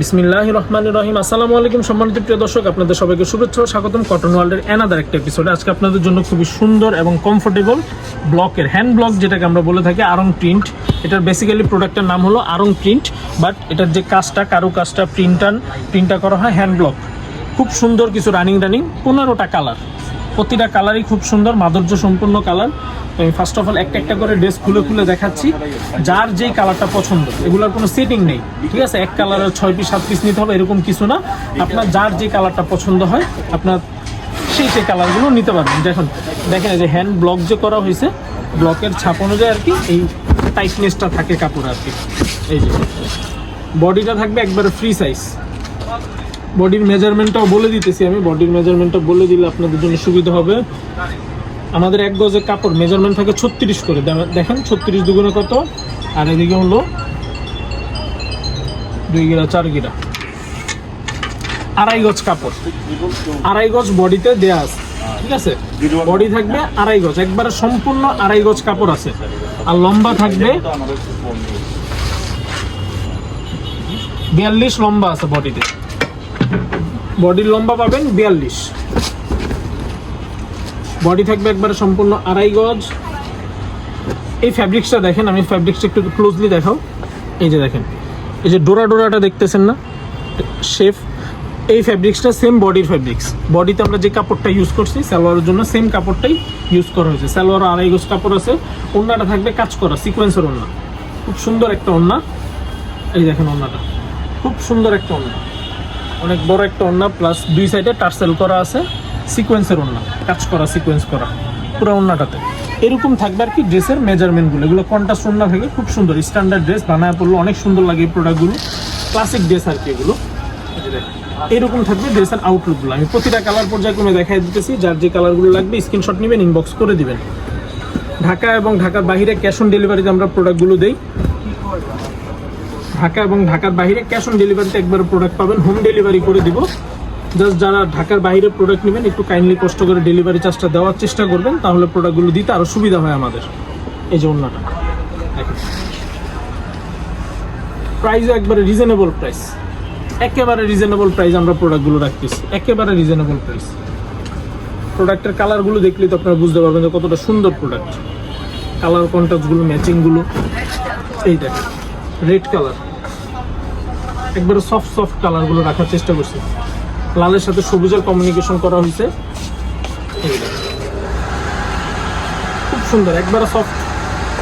বিসমিল্লাহ রহমান রহিম। আসসালামু আলাইকুম সম্মানিত প্রিয় দর্শক, আপনাদের সবাইকে শুভেচ্ছা স্বাগতম কটন ওয়ার্ল্ডের অ্যানাদার একটা এপিসোডে আজকে আপনাদের জন্য খুবই সুন্দর এবং কমফোর্টেবল ব্লকের হ্যান্ড ব্লক যেটাকে আমরা বলে থাকি আরং প্রিন্ট এটার বেসিক্যালি প্রোডাক্টের নাম হলো আরং প্রিন্ট বাট এটার যে কাজটা, কারু কাজটা প্রিন্টান প্রিন্টটা করা হয় হ্যান্ড ব্লক খুব সুন্দর কিছু রানিং রানিং পনেরোটা কালার প্রতিটা কালারই খুব সুন্দর মাধুর্য সম্পূর্ণ কালার আমি ফার্স্ট অফ অল একটা একটা করে ড্রেস খুলে খুলে দেখাচ্ছি। যার যেই কালারটা পছন্দ, এগুলোর কোনো সেটিং নেই, ঠিক আছে? এক কালারের ছয় পিস সাত পিস নিতে হবে, এরকম কিছু না। আপনার যার যে কালারটা পছন্দ হয়, আপনার সেই সেই কালারগুলো নিতে পারবেন। দেখুন, দেখেন এই যে হ্যান্ড ব্লক যে করা হয়েছে ব্লকের ছাপ অনুযায়ী আর কি এই টাইটনেসটা থাকে কাপড় আর কি। এই যে বডিটা থাকবে একবারে ফ্রি সাইজ বডির মেজারমেন্টটাও বলে দিতেছি আমি। বডির মেজারমেন্টটা বলে দিলে আপনাদের জন্য সুবিধা হবে। আমাদের এক গজের কাপড় মেজারমেন্ট থাকে ছত্রিশ করে। দেখেন, ছত্রিশ দুগুণে কত? আর এদিকে হলো দুই গিরা, চার গিরা। আড়াই গজ কাপড়। আড়াই গজ বডিতে দেয়া আছে, ঠিক আছে? বডি থাকবে আড়াই গজ, একবারে সম্পূর্ণ আড়াই গজ কাপড় আছে। আর লম্বা থাকবে বিয়াল্লিশ লম্বা আছে বডিতে। বডির লম্বা পাবেন বিয়াল্লিশ। বডি থাকবে একবারে সম্পূর্ণ আড়াই গজ। এই ফ্যাব্রিক্সটা দেখেন, আমি ফ্যাব্রিক্সটা একটু ক্লোজলি দেখাও। এই যে দেখেন, এই যে ডোরা ডোরাটা দেখতেছেন না? শেফ এই ফ্যাব্রিক্সটা সেম বডির ফ্যাব্রিক্স বডিতে আমরা যে কাপড়টা ইউজ করছি, সালোয়ারের জন্য সেম কাপড়টাই ইউজ করা হয়েছে। সালোয়ার আড়াই গজ কাপড় আছে। ওড়নাটা থাকবে কাজ করা সিকোয়েন্সের ওড়না খুব সুন্দর একটা ওড়না এই দেখেন ওড়নাটা খুব সুন্দর একটা ওড়না অনেক বড় একটা ওড়না প্লাস দুই সাইডে টার্সেল করা আছে। সিকোয়েন্সের ওড়না কাজ করা সিকোয়েন্স করা, পুরো ওড়নাটাতে। এরকম থাকবে আর কি ড্রেসের মেজারমেন্টগুলো এগুলো কন্টাস্ট ওড়না থাকে খুব সুন্দর স্ট্যান্ডার্ড ড্রেস বানায় পড়লে অনেক সুন্দর লাগে এই প্রোডাক্টগুলো ক্লাসিক ড্রেস আর কি এগুলো। এরকম থাকবে ড্রেসের আউটলুকগুলো আমি প্রতিটা কালার পর্যায়ক্রমে দেখাই দিতেছি, যার যে কালারগুলো লাগবে স্ক্রিনশট নেবেন ইনবক্স করে দিবেন। ঢাকা এবং ঢাকার বাহিরে ক্যাশ অন ডেলিভারিতে আমরা প্রোডাক্টগুলো দেই। ঢাকা এবং ঢাকার বাহিরে ক্যাশ অন ডেলিভারিতে একবার প্রোডাক্ট পাবেন হোম ডেলিভারি করে দিব। জাস্ট যারা ঢাকার বাইরে প্রোডাক্ট নেবেন, একটু কাইন্ডলি কষ্ট করে ডেলিভারি চার্জটা দেওয়ার চেষ্টা করবেন, তাহলে প্রোডাক্টগুলো দিতে আরও সুবিধা হয় আমাদের। এই যে অন্যটা। প্রাইসও একবারে রিজনেবল প্রাইস একেবারে রিজনেবল প্রাইস আমরা প্রোডাক্টগুলো রাখতেছি। একেবারে রিজনেবল প্রাইস প্রোডাক্টের কালারগুলো দেখলে তো আপনারা বুঝতে পারবেন যে কতটা সুন্দর প্রোডাক্ট কালার কন্ট্রাস্টগুলো ম্যাচিংগুলো এই রেড কালার একবারে সফট সফট কালারগুলো রাখার চেষ্টা করছি। লালের সাথে সবুজের কমিউনিকেশন করা হয়েছে। খুব সুন্দর, একবারে সফট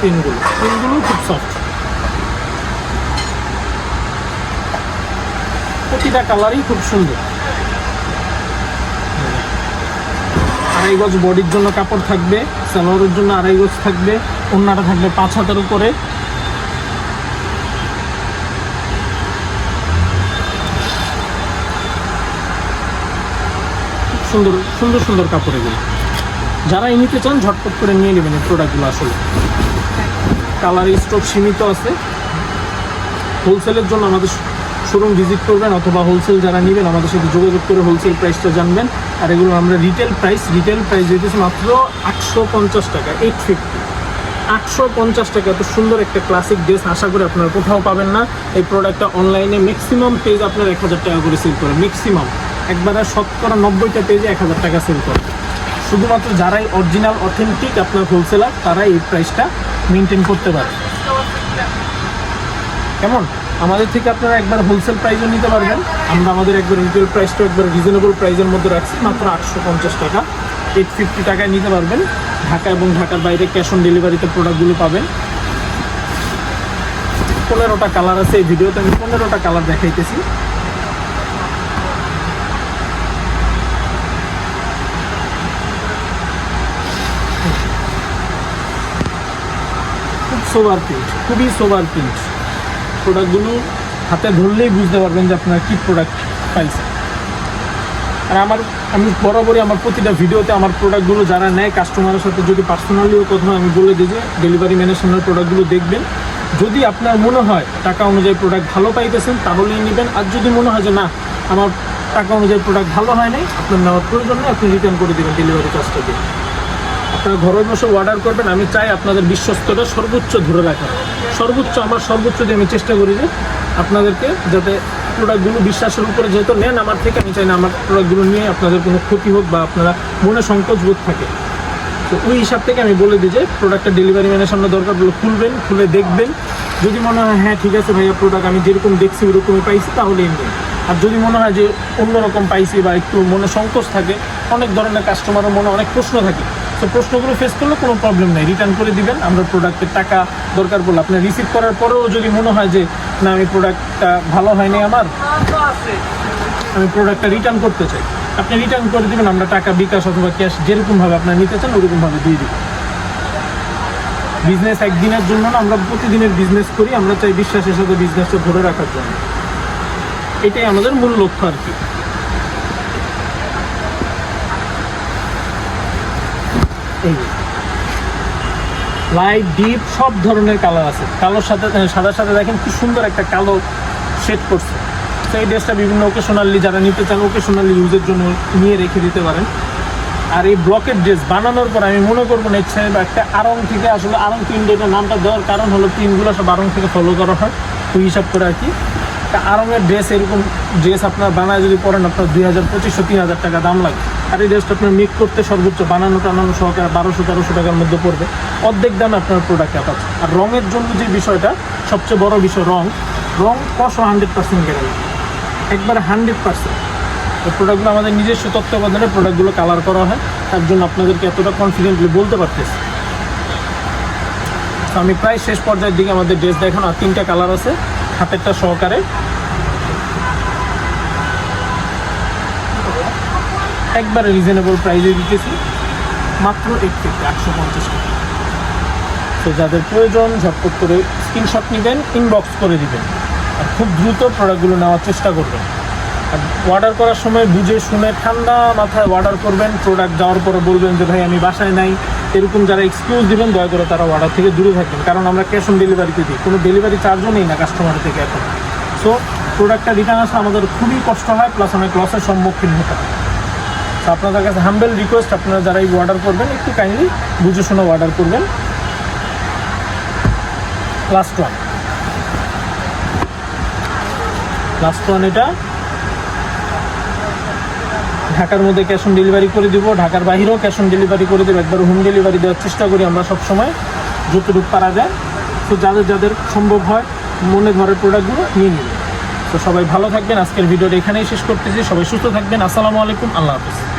পিনগুলো পিনগুলো খুব সফট প্রতিটা কালারই খুব সুন্দর। আড়াই গজ বডির জন্য কাপড় থাকবে, সালোয়ারের জন্য আড়াই গজ থাকবে অন্যটা থাকবে পাঁচ হাতের উপরে। সুন্দর সুন্দর সুন্দর কাপড় এগুলো। যারা এই নিতে চান, ঝটপট করে নিয়ে নেবেন এই প্রোডাক্টগুলো আসলে। কালার স্টক সীমিত আছে। হোলসেলের জন্য আমাদের শোরুম ভিজিট করবেন অথবা হোলসেল যারা নেবেন, আমাদের সাথে যোগাযোগ করে হোলসেল প্রাইসটা জানবেন। আর এগুলো আমরা রিটেল প্রাইস রিটেল প্রাইস দিতেছি মাত্র আটশো পঞ্চাশ টাকা এইট ফিফটি আটশো পঞ্চাশ টাকা, এত সুন্দর একটা ক্লাসিক ড্রেস আশা করি আপনারা কোথাও পাবেন না। এই প্রোডাক্টটা অনলাইনে ম্যাক্সিমাম পেজ আপনার এক হাজার টাকা করে সেল করে ম্যাক্সিমাম একবারে শতকরা নব্বইটা পেজে এক হাজার টাকা সেল করে। শুধুমাত্র যারাই অরিজিনাল অথেন্টিক আপনার হোলসেলার তারাই এই প্রাইসটা মেনটেন করতে পারে। কেমন? আমাদের থেকে আপনারা একবার হোলসেল প্রাইসও নিতে পারবেন। আমরা আমাদের একবার রিটেল প্রাইসটা একবার রিজনেবল প্রাইসের মধ্যে রাখছি, মাত্র আটশো পঞ্চাশ টাকা। এইট ফিফটি টাকায় নিতে পারবেন। ঢাকা এবং ঢাকার বাইরে ক্যাশ অন ডেলিভারিতে প্রোডাক্টগুলো পাবেন। পনেরোটা কালার আছে এই ভিডিওতে, আমি পনেরোটা কালার দেখাইতেছি। সোভার প্রিন্ট খুবই সোভার প্রিন্ট প্রোডাক্টগুলো হাতে ধরলেই বুঝতে পারবেন যে আপনারা কী প্রোডাক্ট পাইছেন। আর আমার, আমি বরাবরই আমার প্রতিটা ভিডিওতে আমার প্রোডাক্টগুলো যারা নেয় কাস্টমারের সাথে যদি পার্সোনালিও কথা আমি বলে দিই যে ডেলিভারি ম্যানের সামনে প্রোডাক্টগুলো দেখবেন। যদি আপনার মনে হয় টাকা অনুযায়ী প্রোডাক্ট ভালো পাইতেছেন, তাহলেই নেবেন। আর যদি মনে হয় যে না, আমার টাকা অনুযায়ী প্রোডাক্ট ভালো হয় নাই, আপনার নেওয়ার প্রয়োজন নেই, আপনি রিটার্ন করে দেবেন ডেলিভারি চার্জটা দিয়ে আপনারা ঘরে বসে অর্ডার করবেন, আমি চাই আপনাদের বিশ্বস্তটা সর্বোচ্চ ধরে রাখার। সর্বোচ্চ, আমার সর্বোচ্চ দিয়ে আমি চেষ্টা করি যে আপনাদেরকে যাতে প্রোডাক্টগুলো বিশ্বাসের উপরে যেহেতু নেন, আমার থেকে আমি চাই না আমার প্রোডাক্টগুলো নিয়ে আপনাদের কোনো ক্ষতি হোক বা আপনারা মনে সংকোচ বোধ থাকে। তো ওই হিসাব থেকে আমি বলে দিই যে প্রোডাক্টটা ডেলিভারি ম্যানের সামনে দরকার হলে খুলবেন, খুলে দেখবেন। যদি মনে হয় হ্যাঁ ঠিক আছে ভাইয়া প্রোডাক্ট আমি যেরকম দেখছি ওরকমই পাইছি তাহলে নেবেন আর যদি মনে হয় যে অন্যরকম পাইছি বা একটু মনে সংকোচ থাকে, অনেক ধরনের কাস্টমারের মনে অনেক প্রশ্ন থাকে তো প্রশ্নগুলো ফেস করলে কোনো প্রবলেম নেই। রিটার্ন করে দিবেন, আমরা প্রোডাক্টের টাকা দরকার পড়লে আপনি রিসিভ করার পরেও যদি মনে হয় যে, না, আমি প্রোডাক্টটা ভালো হয়নি আমার, আমি প্রোডাক্টটা রিটার্ন করতে চাই। আপনি রিটার্ন করে দিবেন, আমরা টাকা বিকাশ অথবা ক্যাশ যেরকমভাবে আপনার নিতে চান ওরকমভাবে দিয়ে দিব বিজনেস একদিনের জন্য না, আমরা প্রতিদিনের বিজনেস করি, আমরা চাই বিশ্বাসের সাথে বিজনেসটা ধরে রাখার জন্য। এটাই আমাদের মূল লক্ষ্য আর কি। লাইট ডিপ সব ধরনের কালার আছে। কালোর সাথে সাদার সাথে দেখেন কি সুন্দর একটা কালো শেড করছে। তো এই ড্রেসটা বিভিন্ন ওকেশনালি যারা নিতে চান ওকেশনালি ইউজের জন্য নিয়ে রেখে দিতে পারেন। আর এই ব্লকের ড্রেস বানানোর পর আমি মনে করব না, ইচ্ছা একটা আরং থেকে আসলে আরং প্রিন্ট এটা নামটা দেওয়ার কারণ হলো প্রিন্টগুলো সব আরং থেকে ফলো করা হয়। ওই হিসাব করে আর কি। তা আরঙের ড্রেস এরকম ড্রেস আপনার বানায় যদি পরেন আপনার দুই হাজার, পঁচিশশো, তিন হাজার টাকা দাম লাগে। আর এই ড্রেসটা আপনার মেক করতে সর্বোচ্চ বানানো টানানো সহকারে বারোশো, তেরোশো টাকার মধ্যে পড়বে। অর্ধেক দামে আপনার প্রোডাক্ট পাচ্ছে আর রঙের জন্য যে বিষয়টা, সবচেয়ে বড় বিষয় রং। রং কশো হান্ড্রেড পার্সেন্ট গ্যারান্টি একবারে হান্ড্রেড পার্সেন্ট। এই প্রোডাক্টগুলো আমাদের নিজস্ব তত্ত্বাবধানে প্রোডাক্টগুলো কালার করা হয়। তার জন্য আপনাদেরকে এতটা কনফিডেন্টলি বলতে পারতেছি। আমি প্রায় শেষ পর্যায়ের দিকে আমাদের ড্রেস দেখানো আর তিনটা কালার আছে। হাতেরটা সহকারে। একবারে রিজনেবল প্রাইসে দিতেছি। মাত্র এক থেকে একশো পঞ্চাশ টাকা। তো যাদের প্রয়োজন, ঝটপট করে স্ক্রিনশট নেবেন ইনবক্স করে দিবেন। আর খুব দ্রুত প্রোডাক্টগুলো নেওয়ার চেষ্টা করবেন। আর অর্ডার করার সময় বুঝে শুনে ঠান্ডা মাথায় অর্ডার করবেন প্রোডাক্ট যাওয়ার পরে বলবেন যে, ভাই, আমি বাসায় নাই। এরকম যারা এক্সকিউজ দিবেন, দয়া করে তারা অর্ডার থেকে দূরে থাকবেন। কারণ আমরা ক্যাশ অন ডেলিভারিতে দিই। কোনো ডেলিভারি চার্জও নেই না কাস্টমার থেকে এখন। সো প্রোডাক্টটা রিটার্ন আসা আমাদের খুবই কষ্ট হয় প্লাস অনেক লসের সম্মুখীন হতে হয়। তো আপনাদের কাছে হাম্বেল রিকোয়েস্ট আপনারা যারা এই অর্ডার করবেন, একটু কাইন্ডলি বুঝে শুনে অর্ডার করবেন। লাস্ট ওয়ান লাস্ট ওয়ান এটা। ঢাকার মধ্যে ক্যাশ অন ডেলিভারি করে দিব, ঢাকার বাইরেও ক্যাশ অন ডেলিভারি করে দেবো একবার হোম ডেলিভারি দেওয়ার চেষ্টা করি আমরা সব সময় যতটুকু পারা যায়। তো যাদের যাদের সম্ভব হয়, মনে ঘরের প্রোডাক্টগুলো নিয়ে নেবেন তো সবাই ভালো থাকবেন, আজকের ভিডিওটা এখানেই শেষ করতেছি, সবাই সুস্থ থাকবেন, আসসালামু আলাইকুম, আল্লাহ হাফিজ।